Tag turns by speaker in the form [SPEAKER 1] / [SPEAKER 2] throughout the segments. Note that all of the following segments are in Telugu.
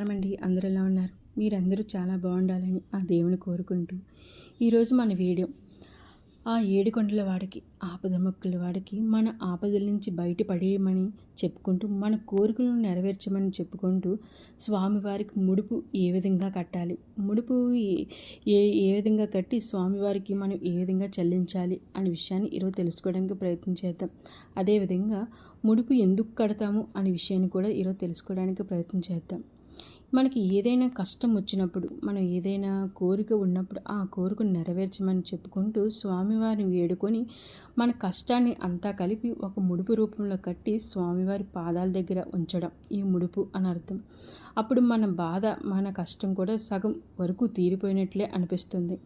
[SPEAKER 1] నమస్కారమండి. అందరూ ఎలా ఉన్నారు? మీరందరూ చాలా బాగుండాలని ఆ దేవుని కోరుకుంటూ ఈరోజు మన వీడియో. ఆ ఏడు కొండల వాడికి ఆపద మొక్కల వాడికి మన ఆపదల నుంచి బయటపడేయమని చెప్పుకుంటూ మన కోరికలను నెరవేర్చమని చెప్పుకుంటూ స్వామివారికి ముడుపు ఏ విధంగా కట్టాలి? ముడుపు ఏ ఏ విధంగా కట్టి స్వామివారికి మనం ఏ విధంగా చెల్లించాలి అనే విషయాన్ని ఈరోజు తెలుసుకోవడానికి ప్రయత్నం చేద్దాం. అదేవిధంగా ముడుపు ఎందుకు కడతాము అనే విషయాన్ని కూడా ఈరోజు తెలుసుకోవడానికి ప్రయత్నం చేద్దాం. మనకి ఏదైనా కష్టం వచ్చినప్పుడు మనం ఏదైనా కోరిక ఉన్నప్పుడు ఆ కోరికను నెరవేర్చమని చెప్పుకుంటూ స్వామివారిని వేడుకొని మన కష్టాన్ని అంతా కలిపి ఒక ముడుపు రూపంలో కట్టి స్వామివారి పాదాల దగ్గర ఉంచడం. ఈ ముడుపు అని అర్థం. అప్పుడు మన బాధ మన కష్టం కూడా సగం వరకు తీరిపోయినట్లే అనిపిస్తుంది.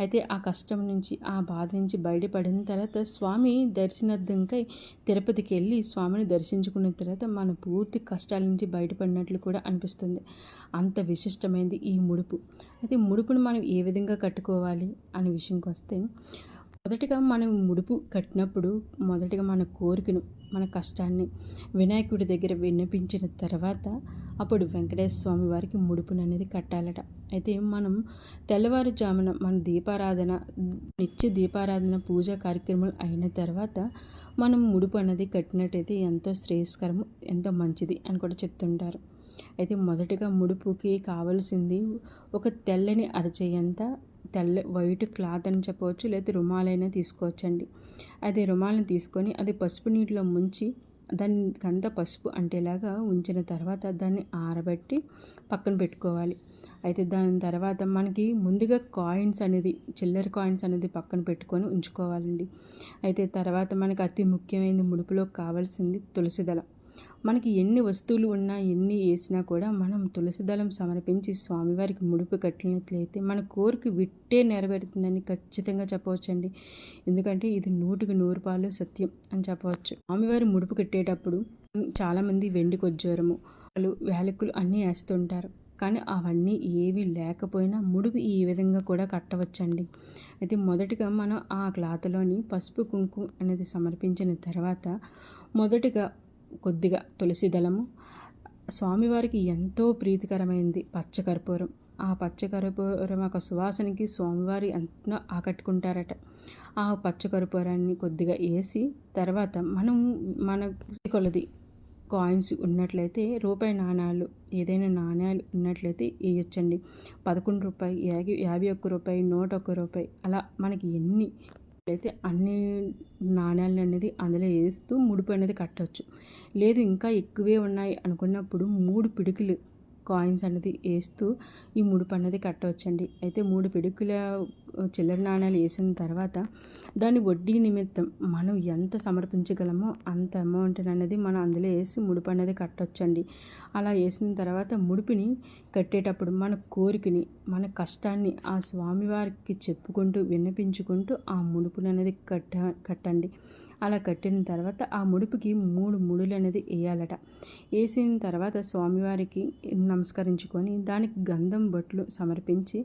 [SPEAKER 1] అయితే ఆ కష్టం నుంచి ఆ బాధ నుంచి బయటపడిన తర్వాత స్వామి దర్శనార్థంకై తిరుపతికి వెళ్ళి స్వామిని దర్శించుకున్న తర్వాత మన పూర్తి కష్టాల నుంచి బయటపడినట్లు కూడా అనిపిస్తుంది. అంత విశిష్టమైనది ఈ ముడుపు. అయితే ముడుపును మనం ఏ విధంగా కట్టుకోవాలి అనే విషయంకి వస్తే మొదటిగా మనం ముడుపు కట్టినప్పుడు మొదటిగా మన కోరికను మన కష్టాన్ని వినాయకుడి దగ్గర విన్నపించిన తర్వాత అప్పుడు వెంకటేశ్వర స్వామి వారికి ముడుపును అనేది కట్టాలట. అయితే మనం తెల్లవారుజామున మన దీపారాధన నిత్య దీపారాధన పూజా కార్యక్రమాలు అయిన తర్వాత మనం ముడుపు అనేది కట్టినట్టయితే ఎంతో శ్రేయస్కరము ఎంతో మంచిది అని కూడా చెప్తుంటారు. అయితే మొదటగా ముడుపుకి కావలసింది ఒక తెల్లని అరచేయంత తెల్ల వైట్ క్లాత్ అని చెప్పవచ్చు లేదా రుమాలైనా తీసుకోవచ్చండి. అది రుమాలను తీసుకొని అది పసుపు నీటిలో ముంచి దానికంతా పసుపు అంటేలాగా ఉంచిన తర్వాత దాన్ని ఆరబెట్టి పక్కన పెట్టుకోవాలి. అయితే దాని తర్వాత మనకి ముందుగా కాయిన్స్ అనేది చిల్లర కాయిన్స్ అనేది పక్కన పెట్టుకొని ఉంచుకోవాలండి. అయితే తర్వాత మనకి అతి ముఖ్యమైనది ముడుపులో కావాల్సింది తులసిదళం. మనకి ఎన్ని వస్తువులు ఉన్నా ఎన్ని వేసినా కూడా మనం తులసి దళం సమర్పించి స్వామివారికి ముడుపు కట్టినట్లయితే మన కోరిక విట్టే నెరవేరుతుందని ఖచ్చితంగా చెప్పవచ్చండి. ఎందుకంటే ఇది నూటికి నూరు పాలు సత్యం అని చెప్పవచ్చు. స్వామివారి ముడుపు కట్టేటప్పుడు చాలామంది వెండి కొజ్జోరము వాళ్ళు వేలకులు అన్నీ వేస్తుంటారు. కానీ అవన్నీ ఏవి లేకపోయినా ముడుపు ఈ విధంగా కూడా కట్టవచ్చండి. అయితే మొదటిగా మనం ఆ క్లాత్లోని పసుపు కుంకుమ అనేది సమర్పించిన తర్వాత మొదటిగా కొద్దిగా తులసి దళము. స్వామివారికి ఎంతో ప్రీతికరమైంది పచ్చకర్పూరం ఆ పచ్చకర్పూరం ఒక సువాసనకి స్వామివారి ఎంతో ఆకట్టుకుంటారట. ఆ పచ్చకర్పూరాన్ని కొద్దిగా వేసి తర్వాత మనం మన కొలది కాయిన్స్ ఉన్నట్లయితే రూపాయి నాణాలు ఏదైనా నాణ్యాలు ఉన్నట్లయితే వేయొచ్చండి. పదకొండు రూపాయి యాభై యాభై ఒక్క రూపాయి నూట ఒక్క రూపాయి అలా మనకి ఎన్ని అయితే అన్ని నాణ్యాలు అనేది అందులో వేస్తూ ముడుపు అనేది కట్టవచ్చు లేదు ఇంకా ఎక్కువే ఉన్నాయి అనుకున్నప్పుడు మూడు పిడుకులు కాయిన్స్ అనేది వేస్తూ ఈ ముడుపు అనేది కట్టవచ్చండి. అయితే మూడు పిడుకుల చిల్లర నాణ్యాలు వేసిన తర్వాత దాని వడ్డీ నిమిత్తం మనం ఎంత సమర్పించగలమో అంత అమౌంట్ అనేది మనం అందులో వేసి ముడుపు అనేది కట్టవచ్చండి. అలా వేసిన తర్వాత ముడుపుని కట్టేటప్పుడు మన కోరికని మన కష్టాన్ని ఆ స్వామివారికి చెప్పుకుంటూ విన్నపించుకుంటూ ఆ ముడుపుని అనేది కట్ట కట్టండి. అలా కట్టిన తర్వాత ఆ ముడుపుకి మూడు ముడులు అనేది వేయాలట వేసిన తర్వాత స్వామివారికి నమస్కరించుకొని దానికి గంధం బొట్లు సమర్పించి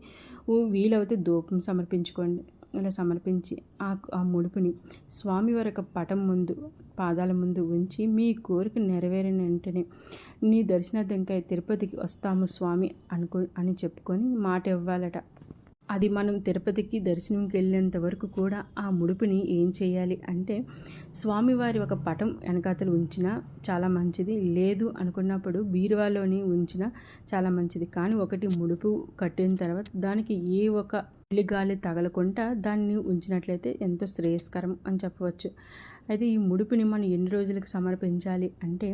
[SPEAKER 1] వీలవుతే ధూపం సమర్పించుకోండి. ఇలా సమర్పించి ఆ ఆ ముడుపుని స్వామివారి యొక్క పటం ముందు పాదాల ముందు ఉంచి మీ కోరిక నెరవేరిన వెంటనే నీ దర్శనార్థంకై తిరుపతికి వస్తాము స్వామి అనుకో అని చెప్పుకొని మాట ఇవ్వాలట అది మనం తిరుపతికి దర్శనంకి వెళ్ళేంత వరకు కూడా ఆ ముడుపుని ఏం చేయాలి అంటే స్వామివారి ఒక పటం వెనకాతలు ఉంచినా చాలా మంచిది. లేదు అనుకున్నప్పుడు బీరువాలోని ఉంచిన చాలా మంచిది. కానీ ఒకటి ముడుపు కట్టిన తర్వాత దానికి ఏ ఒక గాలి తగలకుండా దాన్ని ఉంచినట్లయితే ఎంతో శ్రేయస్కరం అని చెప్పవచ్చు. అయితే ఈ ముడుపుని మనం ఎన్ని రోజులకు సమర్పించాలి అంటే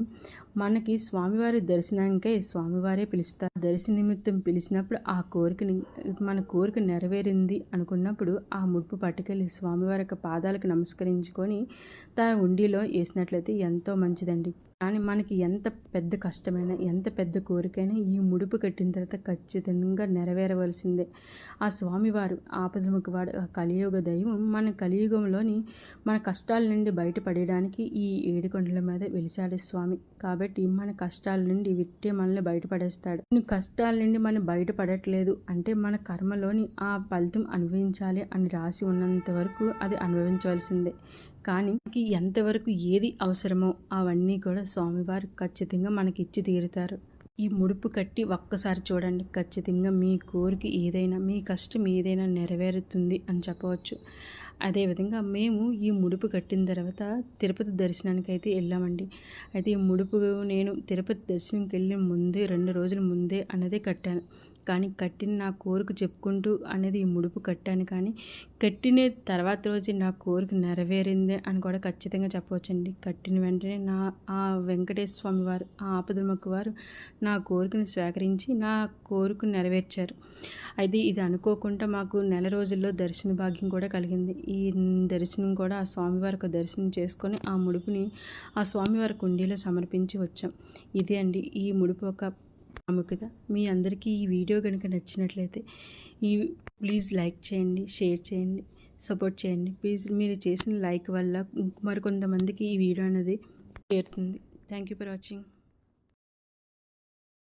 [SPEAKER 1] మనకి స్వామివారి దర్శనానికై స్వామివారే పిలుస్తారు. దర్శన నిమిత్తం పిలిచినప్పుడు ఆ కోరికని మన కోరిక నెరవేరింది అనుకున్నప్పుడు ఆ ముడుపు పట్టుకెళ్ళి స్వామివారి యొక్క పాదాలకు నమస్కరించుకొని తన ఉండిలో వేసినట్లయితే ఎంతో మంచిదండి. కానీ మనకి ఎంత పెద్ద కష్టమైనా ఎంత పెద్ద కోరికైనా ఈ ముడుపు కట్టిన తర్వాత ఖచ్చితంగా నెరవేరవలసిందే. ఆ స్వామివారు ఆపదముఖవాడు ఆ కలియుగ దైవం మన కలియుగంలోని మన కష్టాల నుండి బయటపడడానికి ఈ ఏడుకొండల మీద వెలిసాడే స్వామి. కాబట్టి మన కష్టాల నుండి విట్టే మనల్ని బయటపడేస్తాడు. కష్టాల నుండి మనం బయటపడట్లేదు. అంటే మన కర్మలోని ఆ ఫలితం అనుభవించాలి అని రాసి ఉన్నంత వరకు అది అనుభవించవలసిందే. కానీ ఎంతవరకు ఏది అవసరమో అవన్నీ కూడా స్వామివారు ఖచ్చితంగా మనకి ఇచ్చి తీరుతారు. ఈ ముడుపు కట్టి ఒక్కసారి చూడండి. ఖచ్చితంగా మీ కోరిక ఏదైనా మీ కష్టం ఏదైనా నెరవేరుతుంది అని చెప్పవచ్చు. అదేవిధంగా మేము ఈ ముడుపు కట్టిన తర్వాత తిరుపతి దర్శనానికి అయితే వెళ్ళామండి. అయితే ఈ ముడుపు నేను తిరుపతి దర్శనంకి వెళ్ళిన ముందే రెండు రోజుల ముందే అన్నదే కట్టాను. కానీ కట్టిన నా కోరిక చెప్పుకుంటూ అనేది ఈ ముడుపు కట్టాను. కానీ కట్టిన తర్వాత రోజు నా కోరిక నెరవేరిందే అని కూడా ఖచ్చితంగా చెప్పవచ్చండి. కట్టిన వెంటనే నా ఆ వెంకటేశ్వర స్వామి వారు ఆ ఆపదమొక్క వారు నా కోరికను స్వీకరించి నా కోరిక నెరవేర్చారు. అయితే ఇది అనుకోకుండా మాకు నెల రోజుల్లో దర్శన భాగ్యం కూడా కలిగింది. ఈ దర్శనం కూడా ఆ స్వామివారికి దర్శనం చేసుకొని ఆ ముడుపుని ఆ స్వామివారి కుండీలో సమర్పించి వచ్చాం. ఇదే అండి ఈ ముడుపు ఒక ప్రాముఖ్యత. మీ అందరికీ ఈ వీడియో కనుక నచ్చినట్లయితే ఈ ప్లీజ్ లైక్ చేయండి షేర్ చేయండి సపోర్ట్ చేయండి. ప్లీజ్ మీరు చేసిన లైక్ వల్ల మరికొంతమందికి ఈ వీడియో అనేది చేరుతుంది. Thank you for watching.